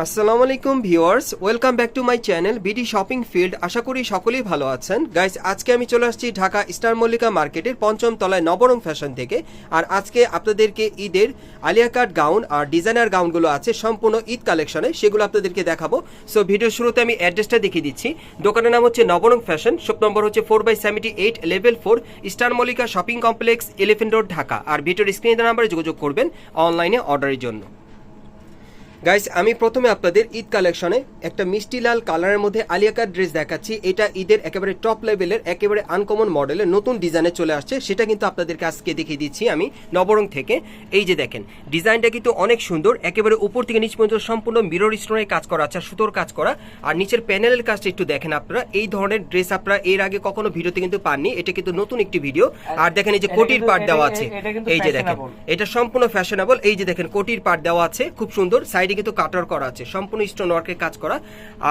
আসসালামু আলাইকুম viewers, welcome back to my channel BD shopping field আশা করি সকলেই ভালো আছেন। গাইস, আজকে আমি চলে আসছি ঢাকা স্টার মল্লিকা মার্কেটের পঞ্চম তলায় নবরং ফ্যাশন থেকে। আর আজকে আপনাদেরকে ঈদের আলিয়া কাট গাউন আর ডিজাইনার গাউনগুলো আছে সম্পূর্ণ ঈদ কালেকশনে, সেগুলো আপনাদেরকে দেখাবো। সো ভিডিও শুরুতে আমি অ্যাড্রেসটা দেখিয়ে দিচ্ছি। দোকানের নাম হচ্ছে নবরং ফ্যাশন, শপ নম্বর হচ্ছে four by seventy eight level four star Mallika shopping complex elephant road Dhaka. আর ভিডিওর স্ক্রিনের নাম্বারে যোগাযোগ করবেন অনলাইনে অর্ডারের জন্য। গাইস আমি প্রথমে আপনাদের ঈদ কালেকশনে একটা মিষ্টি লাল কালারের মধ্যে আলিয়াকার ড্রেস দেখাচ্ছি। এটা ঈদের একেবারে টপ লেভেলের একেবারে আনকমন মডেলের নতুন ডিজাইনে চলে আসছে। সেটা কিন্তু আপনাদেরকে আজকে দেখিয়ে দিচ্ছি আমি নবরং থেকে। এই যে দেখেন ডিজাইনটা কিন্তু অনেক সুন্দর একেবারে উপর থেকে নিচ পর্যন্ত সম্পূর্ণ মিরর স্টোনের কাজ করা আছে সুতোর কাজ করা। আর নিচের প্যানেলের কাজটা একটু দেখেন আপনারা। এই ধরনের ড্রেস আপনারা এর আগে কখনো ভিডিওতে কিন্তু পাননি এটা কিন্তু নতুন একটি ভিডিও আর দেখেন এই যে কোটির পাট দেওয়া আছে। এই যে দেখেন এটা সম্পূর্ণ ফ্যাশনেবল এই যে দেখেন কোটির পাট দেওয়া আছে খুব সুন্দর। সাইডে কিন্তু কাটার করা আছে, সম্পূর্ণ স্টোন ওয়ার্কের কাজ করা।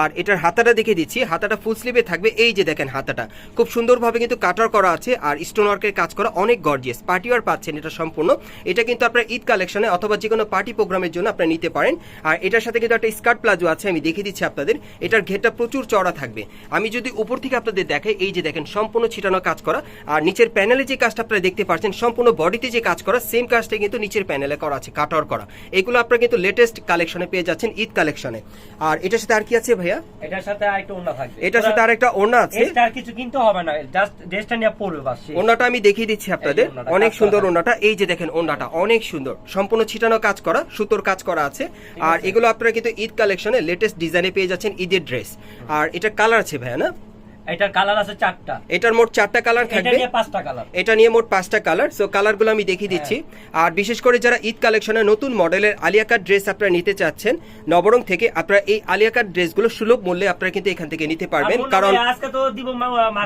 আর এটার হাতাটা দেখে দিচ্ছি, হাতাটা ফুল স্লিভে থাকবে, এই যে দেখেন হাতাটা। খুব সুন্দরভাবে কিন্তু কাটার করা আছে আর স্টোন ওয়ার্কের কাজ করা অনেক গর্জিয়াস পার্টি ওয়ার পাচ্ছেন এটা সম্পূর্ণ। এটা কিন্তু আপনার ঈদ কালেকশনে অথবা যে কোনো পার্টি প্রোগ্রামের জন্য আপনারা নিতে পারেন। আর এটার সাথে কিন্তু একটা স্কার্ট প্লাজো আছে, আমি দেখিয়ে দিচ্ছি আপনাদের। এটার ঘেরটা প্রচুর চড়া থাকবে। আমি যদি উপর থেকে আপনাদের দেখাই, এই যে দেখেন সম্পূর্ণ ছিটানো কাজ করা। আর নিচের প্যানেলে যে কাজটা আপনারা দেখতে পাচ্ছেন, সম্পূর্ণ বডিতে যে কাজ করা সেম কাজটা কিন্তু নিচের প্যানেলে করা আছে কাটার করা। এগুলো আপনারা কিন্তু লেটেস্ট কালেকশনে পেয়ে যাচ্ছেন ঈদ কালেকশনে আর এটার সাথে আর কি আছে ভাইয়া? এটার সাথে আরেকটা ওড়না থাকবে। এটার সাথে আর একটা ওড়না আছে? এটা আর কিছু কিনতে হবে না। জাস্ট ড্রেসটা নিয়ে পড়বে বাস। ওড়নাটা আমি দেখিয়ে দিচ্ছি আপনাদের। অনেক সুন্দর। ওড়নাটা। এই যে দেখেন ওড়নাটা অনেক সুন্দর। সম্পূর্ণ ছিটানো কাজ করা সুতোর কাজ করা আছে। আর এগুলো আপনারা কিন্তু ঈদ কালেকশনে লেটেস্ট ডিজাইনে পেয়ে যাচ্ছেন ঈদের ড্রেস আর এটা কালার আছে ভাইয়া না? এটার কালার আছে চারটা। এটার মোট চারটা কালার এটা থাকবে। নিয়ে পাঁচটা কালার এটা নিয়ে মোট পাঁচটা কালার সো কালারগুলো আমি দেখিয়ে দিচ্ছি। আর বিশেষ করে যারা ঈদ কালেকশনে নতুন মডেলের আলিয়া কাট ড্রেস আপনারা নিতে চাচ্ছেন নবরং থেকে আপনারা এই আলিয়া কাট ড্রেসগুলো সুলভ মূল্যে আপনারা কিন্তু এখান থেকে নিতে পারবেন। কারণ আজকে তো দিব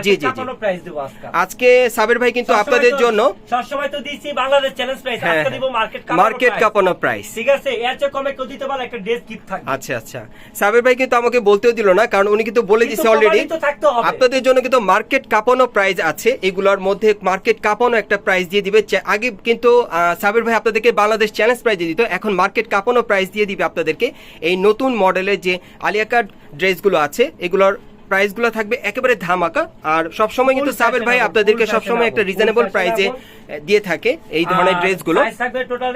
জি, জি। প্রাইস দিব আজকে। আজকে সাবের ভাই কিন্তু আপনাদের জন্য সবসময় তো দিচ্ছি বাংলাদেশ চ্যালেঞ্জ প্রাইস হ্যাঁ, আজকে হ্যাঁ। দিব মার্কেট মার্কেট কাঁপানো প্রাইস ঠিক আছে? এর চেয়ে কমে কেউ দিতে পারে একটা ড্রেস গিফট থাকবে। আচ্ছা আচ্ছা। সাবের ভাই কিন্তু আমাকে বলতেও দিল না কারণ উনি কিন্তু বলে দিছে অলরেডি প্রমাণিত থাকতে হবে। আপনাদের জন্য কিন্তু মার্কেট কাঁপানো প্রাইস আছে। এগুলোর মধ্যে মার্কেট কাঁপানো একটা প্রাইস দিয়ে দিবে। আগে কিন্তু সাবির ভাই আপনাদেরকে বাংলাদেশ চ্যালেঞ্জ প্রাইস দিয়ে দিত। এখন মার্কেট কাঁপানো প্রাইস দিয়ে দিবে আপনাদেরকে। এই নতুন মডেলের যে আলিয়া কাট ড্রেসগুলো আছে এগুলোর প্রাইসগুলো থাকবে একেবারে ধামাকা। আর সবসময় কিন্তু Full সাবের ভাই আপনাদেরকে full সবসময় একটা রিজনেবল প্রাইসে দিয়ে থাকে এই ধরনের ড্রেসগুলো size থাকবে টোটাল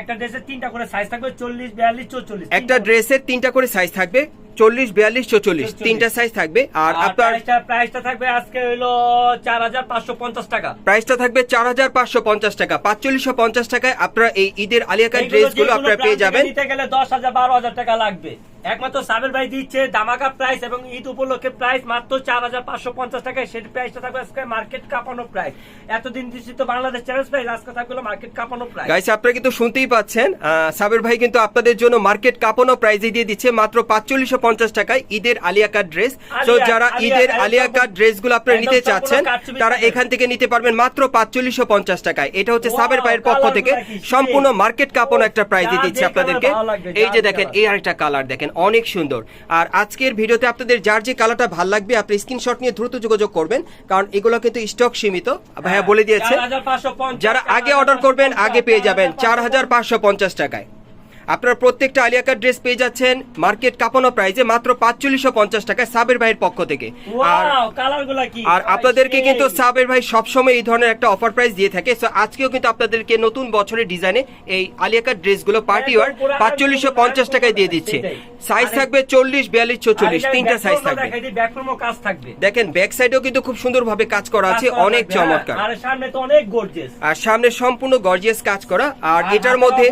একটা ড্রেসের তিনটা করে সাইজ থাকবে চল্লিশ বিয়াল্লিশ চৌচল্লিশ একটা ড্রেসের তিনটা করে সাইজ থাকবে। চল্লিশ বিয়াল্লিশ চৌচল্লিশ। 44 তিনটা সাইজ থাকবে। আর আপনার প্রাইসটা থাকবে আজকে হইল চার হাজার পাঁচশো পঞ্চাশ টাকা। প্রাইসটা থাকবে চার হাজার পাঁচশো পঞ্চাশ টাকা। পাঁচচল্লিশশো পঞ্চাশ টাকায় আপনারা এই ঈদের আলিয়াকার ড্রেসগুলো আপনারা পেয়ে যাবেন। নিতে গেলে দশ হাজার বারো হাজার টাকা লাগবে। একমাত্র সাবের ভাই দিচ্ছে দামাকা প্রাইস এবং ঈদ উপলক্ষে প্রাইস মাত্র চার হাজার পাঁচশো পঞ্চাশ টাকায়। সেই প্রাইসটা থাকবে আজকে মার্কেট কাঁপানো প্রাইস এতদিন দিচ্ছি তো বাংলাদেশ চ্যালেঞ্জ প্রাইস আজকে থাকবে মার্কেট কাঁপানো প্রাইস গাইস আপনারা কিন্তু শুনতেই পাচ্ছেন সাবের ভাই কিন্তু আপনাদের জন্য মার্কেট কাঁপানো প্রাইজে দিয়ে দিচ্ছে মাত্র পাঁচচল্লিশশো পঞ্চাশ টাকায় ঈদের আলিয়াকার ড্রেস তো যারা ঈদের আলিয়াকার ড্রেসগুলো আপনারা নিতে চাচ্ছেন তারা এখান থেকে নিতে পারবেন মাত্র পাঁচচল্লিশশো পঞ্চাশ টাকায়। এটা হচ্ছে সাবের ভাইয়ের পক্ষ থেকে? সম্পূর্ণ মার্কেট কাঁপানো একটা প্রাইজে যা দিচ্ছে আপনাদেরকে। এই যে দেখেন এই আরেকটা কালার দেখেন। অনেক সুন্দর। আর আজকের ভিডিওতে আপনাদের যার যে কালারটা ভালো লাগবে আপনি স্ক্রিনশট নিয়ে দ্রুত যোগাযোগ করবেন কারণ এগুলো কিন্তু স্টক সীমিত। ভাইয়া বলে দিয়েছে যারা আগে অর্ডার করবেন আগে পেয়ে যাবেন চার হাজার পাঁচশো পঞ্চাশ টাকায়। আপনার প্রত্যেকটা আলিয়াকার ড্রেস পেয়ে যাচ্ছেন মার্কেট কাঁপানো প্রাইজে মাত্র পাঁচচল্লিশশো পঞ্চাশ টাকায় সাবের ভাইয়ের পক্ষ থেকে। আর আর আপনাদেরকে কিন্তু সাবের ভাই সবসময় এই ধরনের একটা অফার প্রাইস দিয়ে থাকে। সো আজকেও কিন্তু আপনাদেরকে নতুন বছরের ডিজাইনে এই আলিয়াকার ড্রেসগুলো পার্টি ওয়ার পাঁচচল্লিশশো পঞ্চাশ টাকায় দিয়ে দিচ্ছে। সাইজ থাকবে চল্লিশ বিয়াল্লিশ চৌচল্লিশ তিনটা সাইজ থাকবে। দেখেন ব্যাক সাইডেও কিন্তু খুব সুন্দরভাবে কাজ করা আছে অনেক হ্যাঁ। চমৎকার। আর সামনে সম্পূর্ণ গর্জিয়াস কাজ করা আর এটার মধ্যে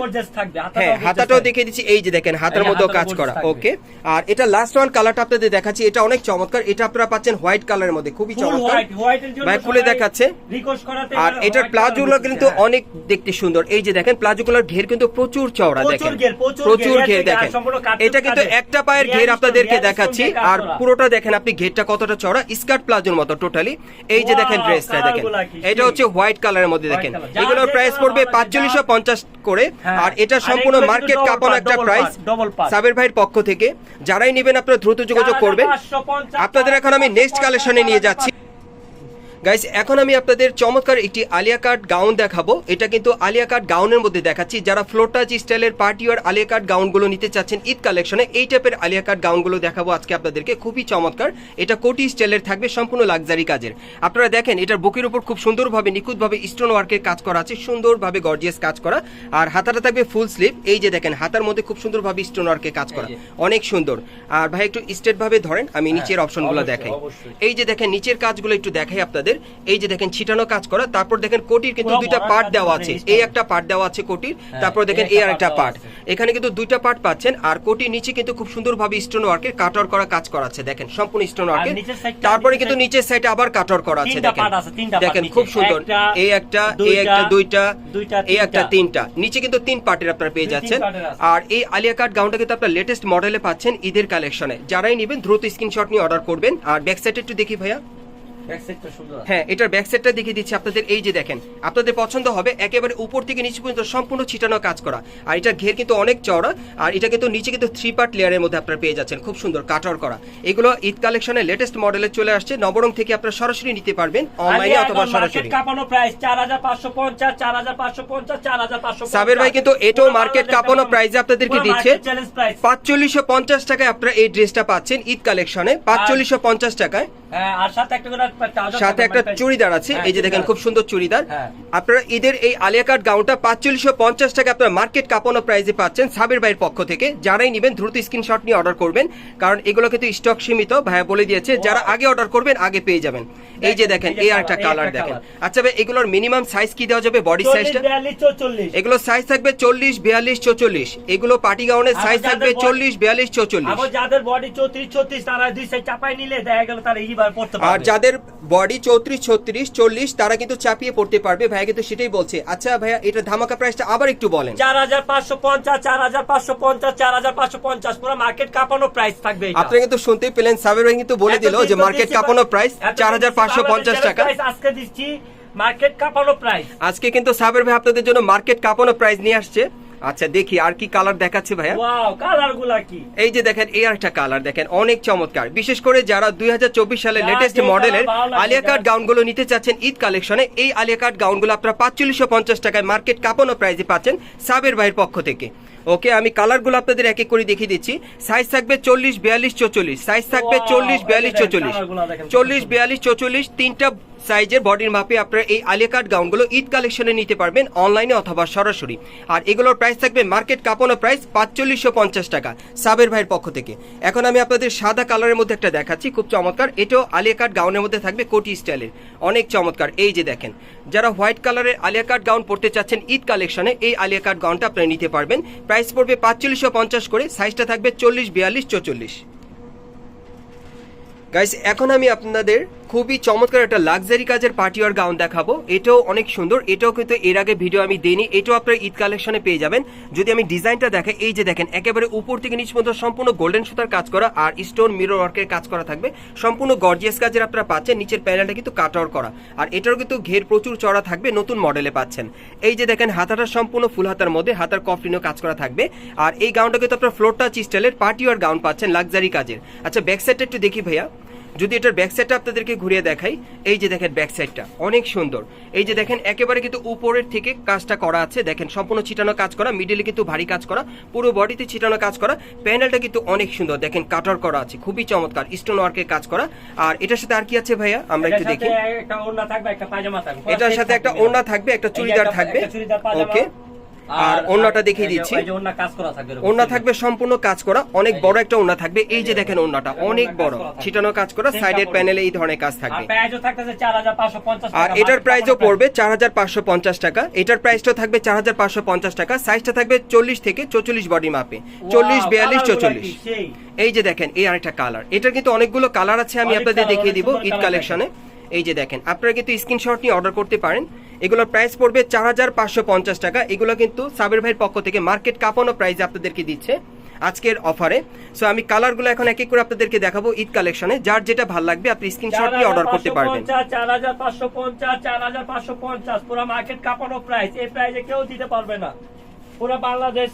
হ্যাঁ হাতাটাও দেখে দিচ্ছি এই যে দেখেন হাতার মধ্যেও কাজ করা ওকে আর এটা লাস্ট ওয়ান কালারটা আপনাদের দেখাচ্ছি এটা অনেক চমৎকার এটা আপনারা পাচ্ছেন হোয়াইট কালারের মধ্যে খুবই চমৎকার। ভাই খুলে দেখাচ্ছে। আর এটার প্লাজোগুলো কিন্তু অনেক দেখতে সুন্দর এই যে দেখেন প্লাজোগুলোর ঘের কিন্তু প্রচুর চওড়া দেখেন। প্রচুর ঘের, দেখেন। এটা কিন্তু কাটে। একটা পায়ের ঘের আপনাদেরকে দেখাচ্ছি। আর পুরোটা দেখেন আপনি ঘেরটা কতটা চওড়া? স্কার্ট প্লাজোর মতো টোটালি এই যে দেখেন ড্রেসটা দেখেন। এটা হচ্ছে হোয়াইট কালারের মধ্যে দেখেন। এগুলোর প্রাইস পড়বে পাঁচচল্লিশশো পঞ্চাশ করে। হ্যাঁ। আর এটা সম্পূর্ণ মার্কেট কাপন একটা প্রাইস। সাবের ভাইয়ের পক্ষ থেকে যারাই নেবেন আপনারা দ্রুত যোগাযোগ করবেন। আপনাদের এখন আমি নেক্সট কালেকশনে নিয়ে যাচ্ছি। গাইস এখন আমি আপনাদের চমৎকার একটি আলিয়া কাট গাউন দেখাবো। এটা কিন্তু আলিয়া কাট গাউনের মধ্যে দেখাচ্ছি। যারা ফ্লোটাজ স্টাইলের পার্টি আর আলিয়া কাট গাউনগুলো নিতে চাচ্ছেন ঈদ কালেকশনে এই টাইপের আলিয়া কাট গাউনগুলো দেখাবো আজকে আপনাদেরকে। খুবই চমৎকার। এটা কোটি স্টাইলের থাকবে সম্পূর্ণ লাক্সারি কাজের। আপনারা দেখেন এটার বুকের উপর খুব সুন্দরভাবে নিখুঁতভাবে স্টোন ওয়ার্কের কাজ করা আছে। সুন্দরভাবে গর্জিয়াস কাজ করা। আর হাতাটা থাকবে ফুল স্লিভ এই যে দেখেন হাতার মধ্যে খুব সুন্দরভাবে স্টোন ওয়ার্কের কাজ করা। অনেক সুন্দর। আর ভাই একটু স্ট্রেট ভাবে ধরেন আমি নিচের অপশনগুলো দেখাই। এই যে দেখেন নিচের কাজগুলো একটু দেখাই আপনাদের। এই যে দেখেন ছিটানো কাজ করা তারপর দেখেন কোটির কিন্তু দুইটা পার্ট দেওয়া আছে। এই একটা পার্ট দেওয়া আছে কোটির হ্যাঁ, তারপর দেখেন এই আর একটা পার্ট। এখানে কিন্তু দুইটা পার্ট পাচ্ছেন আর কোটির নিচে কিন্তু খুব সুন্দরভাবে স্টোন ওয়ার্কের কাটার করা কাজ করা আছে। দেখেন সম্পূর্ণ স্টোন ওয়ার্কের তারপরে কিন্তু নিচের সাইডে আবার কাটার করা আছে তিনটা দেখেন। আছে, দেখেন খুব সুন্দর। এই একটা এই একটা দুইটা এই একটা তিনটা। তিনটা। নিচে কিন্তু তিন পার্টের আপনারা পেয়ে যাচ্ছেন। আর এই আলিয়া কাট গাউনটা কিন্তু আপনার লেটেস্ট মডেলে পাচ্ছেন ঈদের কালেকশনে যারাই নেবেন দ্রুত স্ক্রিনশট নিয়ে অর্ডার করবেন। আর ব্যাক সাইড একটু দেখি ভাইয়া। হ্যাঁ এটার ব্যাক সাইডটা দেখিয়ে দিচ্ছি। আপনাদের এই যে দেখেন আপনাদের পছন্দ হবে একেবারে উপর থেকে নিচে পর্যন্ত সম্পূর্ণ ছিটানো কাজ করা। আর এটার ঘের কিন্তু অনেক চওড়া আর এটা কিন্তু নিচে কিন্তু থ্রি পার্ট লেয়ারের মধ্যে আপনারা পেয়ে যাচ্ছেন। খুব সুন্দর কাটার করা। এগুলো ঈদ কালেকশনের লেটেস্ট মডেলে চলে আসছে। নবরং থেকে আপনারা সরাসরি নিতে পারবেন অনলাইনে অথবা সরাসরি। কাঁপানো প্রাইস চার হাজার পাঁচশো পঞ্চাশ চার হাজার পাঁচশো পঞ্চাশ চার হাজার পাঁচশো সাবের ভাই কিন্তু এটাও মার্কেট কাঁপানো প্রাইসে আপনাদেরকে দিচ্ছে। চ্যালেঞ্জ প্রাইস পাঁচচল্লিশশো পঞ্চাশ টাকায় আপনারা এই ড্রেসটা পাচ্ছেন ঈদ কালেকশনে পাঁচচল্লিশশো পঞ্চাশ টাকায়। আর সাথে একটা সাথে একটা চুড়িদার আছে। হ্যাঁ, এই যে দেখেন খুব সুন্দর চুড়িদার। হ্যাঁ। আপনারা ঈদের এই আলিয়া কাট গাউনটা পাঁচচল্লিশশো পঞ্চাশ টাকা আপনার মার্কেট কাপানো প্রাইসে পাচ্ছেন সাবের ভাইয়ের পক্ষ থেকে। যারাই নেবেন দ্রুত স্ক্রিনশট নিয়ে অর্ডার করবেন। কারণ এগুলো কিন্তু স্টক সীমিত। ভাইয়া বলে দিয়েছে যারা আগে অর্ডার করবেন আগে পেয়ে যাবেন। এই যে দেখেন এই আর একটা কালার দেখেন। আচ্ছা ভাই এগুলোর মিনিমাম সাইজ কি দেওয়া যাবে? বডি সাইজটা এগুলো সাইজ থাকবে চল্লিশ বিয়াল্লিশ চৌচল্লিশ। এগুলো পার্টি গাউনের সাইজ থাকবে চল্লিশ বিয়াল্লিশ চৌচল্লিশ। যাদের বডি চৌত্রিশ ছত্রিশ তারা দুই সাইড চাপাই নিলে দেখা গেল তারা এইবার পড়তে আর যাদের বডি চৌত্রিশ ছত্রিশ চল্লিশ তারা কিন্তু চাপিয়ে পড়তে পারবে। ভাইয়া কিন্তু সেটাই বলছে। আচ্ছা ভাইয়া এটা ধামাকা প্রাইসটা আবার একটু বলেন। চার হাজার পাঁচশো পঞ্চাশ চার হাজার পাঁচশো পঞ্চাশ চার হাজার পাঁচশো পঞ্চাশ পুরো মার্কেট কাঁপানো প্রাইস থাকবে এটা। আপনি কিন্তু শুনতেই পেলেন সাবের ভাই কিন্তু বলে দিল যে মার্কেট কাঁপানো প্রাইস এতদিন চার হাজার পাঁচশো দিচ্ছি পঞ্চাশ বাংলাদেশ টাকা আজকে দিচ্ছি মার্কেট কাঁপানো প্রাইস আজকে কিন্তু সাবের ভাই আপনাদের জন্য মার্কেট কাঁপানো প্রাইস নিয়ে আসছে। আচ্ছা দেখি আর কি কালার দেখাচ্ছে ভাইয়া। ওয়াও কি? এই যে দেখেন এই একটা কালার দেখেন অনেক চমৎকার। বিশেষ করে যারা দুই সালের যা লেটেস্ট মডেলের আলিয়া কাট গাউনগুলো নিতে চাচ্ছেন ঈদ কালেকশনে এই আলিয়া কাট গাউনগুলো আপনারা পাঁচচল্লিশশো পঞ্চাশ টাকায় মার্কেট কাঁপানো প্রাইজে পাচ্ছেন সাবের ভাইয়ের পক্ষ থেকে। ওকে আমি কালারগুলো আপনাদের এক এক করে দেখিয়ে দিচ্ছি। সাইজ থাকবে চল্লিশ বিয়াল্লিশ চৌচল্লিশ। সাইজ থাকবে চল্লিশ বিয়াল্লিশ চৌচল্লিশ। চল্লিশ বিয়াল্লিশ চৌচল্লিশ তিনটা সাইজের বডির মাপে আপনারা এই আলিয়া কাট গাউনগুলো ঈদ কালেকশনে নিতে পারবেন অনলাইনে অথবা সরাসরি। আর এগুলোর প্রাইস থাকবে মার্কেট কাঁপানো প্রাইস পাঁচচল্লিশশো পঞ্চাশ টাকা, সাবের ভাইয়ের পক্ষ থেকে। এখন আমি আপনাদের সাদা কালারের মধ্যে একটা দেখাচ্ছি, খুব চমৎকার। এটাও আলিয়া কাট গাউনের মধ্যে থাকবে কোটি স্টাইলের অনেক চমৎকার। এই যে দেখেন, যারা হোয়াইট কালারের আলিয়া কাট গাউন পড়তে চাচ্ছেন ঈদ কালেকশনে, এই আলিয়া কাট গাউনটা আপনারা নিতে পারবেন। প্রাইস পড়বে পাঁচচল্লিশশো পঞ্চাশ করে সাইজটা থাকবে চল্লিশ, বিয়াল্লিশ, চৌচল্লিশ। গাইস এখন আমি আপনাদের খুবই চমৎকার একটা লাক্সারি কাজের পার্টি আর গাউন দেখাবো। এটাও অনেক সুন্দর। এটাও কিন্তু এর আগে ভিডিও আমি দিইনি। এটাও আপনারা ঈদ কালেকশনে পেয়ে যাবেন। যদি আমি ডিজাইনটা দেখে এই যে দেখেন, একেবারে উপর থেকে নিচ পর্যন্ত সম্পূর্ণ গোল্ডেন সুতার কাজ করা আর স্টোন মিরর ওয়ার্কের কাজ করা থাকবে। সম্পূর্ণ গর্জিয়াস কাজের আপনারা পাচ্ছেন। নিচের প্যানেলটা কিন্তু কাট আউট করা। আর এটারও কিন্তু ঘের প্রচুর চড়া থাকবে। নতুন মডেলে পাচ্ছেন। এই যে দেখেন, হাতাটা সম্পূর্ণ ফুল হাতার মধ্যে, হাতার কফলিনও কাজ করা থাকবে। আর এই গাউনটা কিন্তু আপনার ফ্লোর টাচ স্টাইলের পার্টি আর গাউন পাচ্ছেন লাক্সারি কাজের। আচ্ছা ব্যাক সাইডটা একটু দেখি ভাইয়া। যদি এটার ব্যাক সাইডটা আপনাদেরকে ঘুরিয়ে দেখাই এই যে দেখেন ব্যাক সাইডটা অনেক সুন্দর। এই যে দেখেন একেবারে কিন্তু উপরের থেকে কাজটা করা আছে। দেখেন সম্পূর্ণ ছিটানো কাজ করা মিডিলে কিন্তু ভারী কাজ করা পুরো বডিতে ছিটানো কাজ করা। প্যানেলটা কিন্তু অনেক সুন্দর। দেখেন কাটার করা আছে খুবই চমৎকার স্টোন ওয়ার্কের কাজ করা। আর এটার সাথে আর কি আছে ভাইয়া? আমরা একটু দেখি। এটার সাথে একটা ওড়না থাকবে একটা চুড়িদার থাকবে। ওকে আর ওড়নাটা দেখিয়ে দিচ্ছি। ওড়না থাকবে সম্পূর্ণ কাজ করা অনেক বড় একটা ওড়না থাকবে। এই যে দেখেন ওড়নাটা অনেক বড়। ছিটানো কাজ করা সাইডের প্যানেলে এই ধরনের কাজ থাকবে। প্রাইসও থাকতেছে 4550 আর এটার প্রাইসও পড়বে চার হাজার পাঁচশো পঞ্চাশ টাকা। এটার প্রাইসটাও থাকবে চার হাজার পাঁচশো পঞ্চাশ টাকা। সাইজটা থাকবে চল্লিশ থেকে চৌচল্লিশ বডি মাপে। চল্লিশ বিয়াল্লিশ চৌচল্লিশ। এই যে দেখেন এই আরেকটা কালার। এটার কিন্তু অনেকগুলো কালার আছে আমি আপনাদের দেখিয়ে দিব ঈদ কালেকশনে। এই যে দেখেন আপনারা কিন্তু স্ক্রিনশট নিয়ে অর্ডার করতে পারেন। এগুলোর প্রাইস পড়বে চার হাজার পাঁচশো পঞ্চাশ টাকা। এগুলো কিন্তু সাবের ভাইয়ের পক্ষ থেকে মার্কেট কাঁপানো প্রাইস আপনাদেরকে দিচ্ছে আজকের অফারে সো আমি কালারগুলো এখন এক এক করে আপনাদেরকে দেখাবো ঈদ কালেকশনে যার যেটা ভালো লাগবে আপনি স্ক্রিনশট নিয়ে অর্ডার করতে পারবেন। 4550, 4550, 4550, পুরো মার্কেট কাঁপানো প্রাইস এই প্রাইসে কেউ দিতে পারবে না। পুরো বাংলাদেশ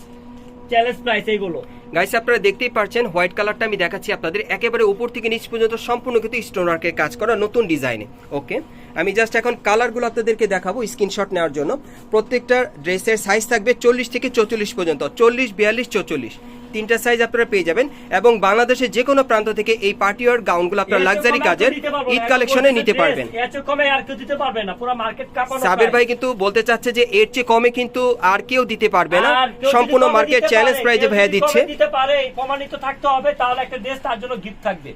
চ্যালেঞ্জ প্রাইস এইগুলো গাইস আপনারা দেখতেই পারছেন হোয়াইট কালারটা আমি দেখাচ্ছি আপনাদের। একেবারে উপর থেকে নিচ পর্যন্ত সম্পূর্ণ কিন্তু স্টোন ওয়ার্কের কাজ করা নতুন ডিজাইনে ওকে আমি জাস্ট এখন কালারগুলো আপনাদেরকে দেখাবো স্ক্রিনশট নেওয়ার জন্য। প্রত্যেকটা ড্রেসের সাইজ থাকবে চল্লিশ থেকে চৌচল্লিশ পর্যন্ত। চল্লিশ বিয়াল্লিশ চৌচল্লিশ। তিনটা সাইজ আপনারা পেয়ে যাবেন এবং বাংলাদেশের যে কোনো প্রান্ত থেকে এই পার্টি ওয়ার গাউনগুলো আপনারা লাক্সারি কাজের ঈদ কালেকশনে নিতে পারবেন। সাবের ভাই কিন্তু বলতে চাচ্ছে যে এর চেয়ে কমে কিন্তু আর কেউ দিতে পারবে না। সম্পূর্ণ মার্কেট চ্যালেঞ্জ প্রাইজে ভাইয়া দিচ্ছে। দিতে পারে প্রমাণিত থাকতে হবে তাহলে একটা ড্রেস তার জন্য গিফট থাকবে।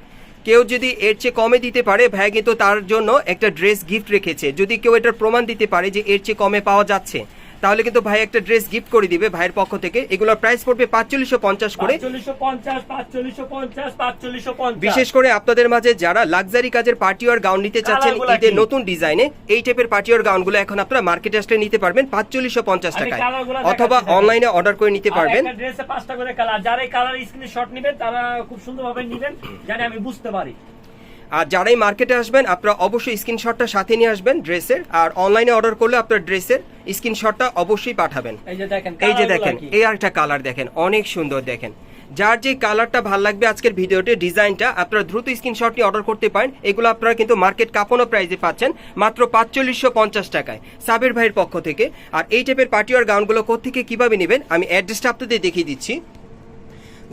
কেউ যদি এর চেয়ে কমে দিতে পারে, ভাইয়া কিন্তু তার জন্য একটা ড্রেস গিফট রেখেছে। যদি কেউ এটার প্রমাণ দিতে পারে যে এর চেয়ে কমে পাওয়া যাচ্ছে। তাহলে কিন্তু ভাই একটা ড্রেস গিফট করে দিবে ভাইয়ের পক্ষ থেকে। এগুলোর প্রাইস পড়বে পাঁচচল্লিশশো পঞ্চাশ করে। বিশেষ করে আপনাদের মাঝে যারা লাক্সারি কাজের পার্টি ওয়ার গাউন নিতে চাচ্ছেন ঈদের নতুন ডিজাইনে এই টাইপের পার্টি ওয়ার গাউনগুলো এখন আপনারা মার্কেটে আসলে নিতে পারবেন পাঁচচল্লিশশো পঞ্চাশ টাকায়। অথবা অনলাইনে অর্ডার করে নিতে পারবেন। ড্রেসে পাঁচটা করে কালার যারা কালার স্ক্রিনে শট নেবেন তারা খুব সুন্দরভাবে নেবেন। জানি আমি বুঝতে পারি। আর যারাই মার্কেটে আসবেন আপনারা অবশ্যই স্ক্রিনশটটা সাথে নিয়ে আসবেন ড্রেসের। আর অনলাইনে অর্ডার করলে আপনার ড্রেসের স্ক্রিনশটটা অবশ্যই পাঠাবেন। এই যে দেখেন এই যে colourগুলা দেখেন এই আরেকটা কালার দেখেন অনেক সুন্দর দেখেন। যার যে কালারটা ভালো লাগবে আজকের ভিডিওতে ডিজাইনটা আপনারা দ্রুত স্ক্রিনশট নিয়ে অর্ডার করতে পারেন। এগুলো আপনারা কিন্তু মার্কেট কাঁপানো প্রাইসে পাচ্ছেন মাত্র পাঁচচল্লিশশো পঞ্চাশ টাকায়। সাবের ভাইয়ের পক্ষ থেকে। আর এই টাইপের পার্টিওয়ার গাউনগুলো কোথেকে কীভাবে নেবেন আমি অ্যাড্রেসটা আপনাদের দেখিয়ে দিচ্ছি।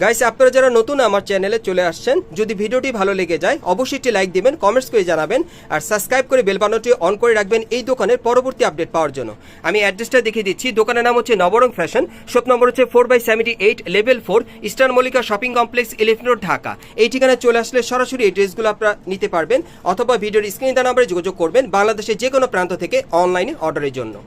গাইস আপনারা যারা নতুন আমার চ্যানেলে চলে আসছেন, যদি ভিডিওটি ভালো লেগে যায়, অবশ্যই একটি লাইক দিবেন কমেন্টস করে জানাবেন, আর সাবস্ক্রাইব করে বেল বাটনটি অন করে রাখবেন এই দোকানের পরবর্তী আপডেট পাওয়ার জন্য। আমি অ্যাড্রেসটা দেখিয়ে দিচ্ছি, দোকানের নাম হচ্ছে নবরং ফ্যাশন শপ নম্বর হচ্ছে four by seventy eight level four eastern Mallika shopping complex eleven road Dhaka এই ঠিকানায় চলে আসলে সরাসরি এই ড্রেসগুলো আপনারা নিতে পারবেন, অথবা ভিডিওর স্ক্রিনে দেওয়া নাম্বারে যোগাযোগ করবেন, বাংলাদেশের যে কোনো প্রান্ত থেকে অনলাইনে অর্ডারের জন্য।